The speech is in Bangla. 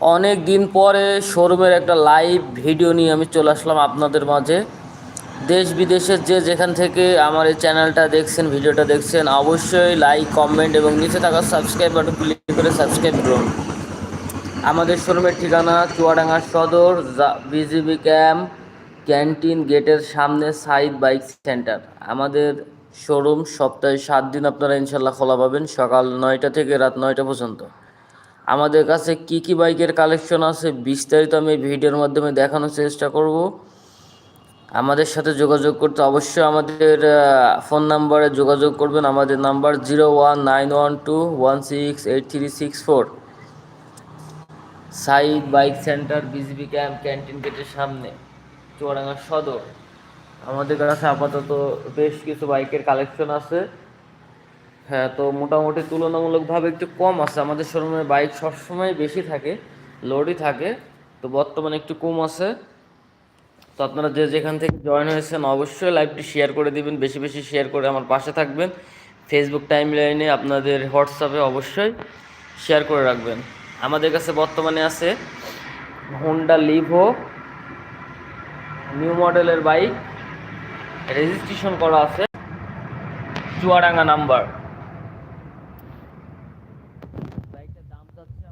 অনেক দিন পরে শোরুমের একটা লাইভ ভিডিও নিয়ে আমি চলে আসলাম আপনাদের মাঝে। দেশ বিদেশের যে যেখান থেকে আমার এই চ্যানেলটা দেখছেন, ভিডিওটা দেখছেন, অবশ্যই লাইক, কমেন্ট এবং নিচে থাকা সাবস্ক্রাইব বাটন ক্লিক করে সাবস্ক্রাইব করুন। আমাদের শোরুমের ঠিকানা চুয়াডাঙ্গা সদর বিজিবি ক্যাম্প, ক্যান্টিন গেটের সামনে সাইদ বাইক সেন্টার। আমাদের শোরুম সপ্তাহে সাত দিন আপনারা ইনশাল্লাহ খোলা পাবেন সকাল নয়টা থেকে রাত নয়টা পর্যন্ত। আমাদের কাছে কি কি বাইকের কালেকশন আছে বিস্তারিত আমি ভিডিওর মাধ্যমে দেখানোর চেষ্টা করব। আমাদের সাথে যোগাযোগ করতে অবশ্যই আমাদের ফোন নাম্বারে যোগাযোগ করবেন। আমাদের number zero one nine one two one six eight three six four. Saied bike centre, BGB camp, canteen গেটের সামনে চুয়াডাঙ্গার সদর। আমাদের কাছে আপাতত বেশ কিছু বাইকের কালেকশন আছে। হ্যাঁ তো মোটামুটি তুলনামূলকভাবে একটু কম আছে। আমাদের শোরুমে বাইক সবসময় বেশি থাকে লোডই থাকে, তো বর্তমানে একটু কম আছে। তো আপনারা যে যেখান থেকে জয়েন হয়েছেন, অবশ্যই লাইভটি শেয়ার করে দিবেন, বেশি বেশি শেয়ার করে আমার পাশে থাকবেন। ফেসবুক টাইম লাইনে আপনাদের হোয়াটসঅ্যাপে অবশ্যই শেয়ার করে রাখবেন। আমাদের কাছে বর্তমানে আছে হোন্ডা লিভো নিউ মডেলের বাইক। রেজিস্ট্রেশন করা আছে। চুয়াডাঙ্গা নাম্বার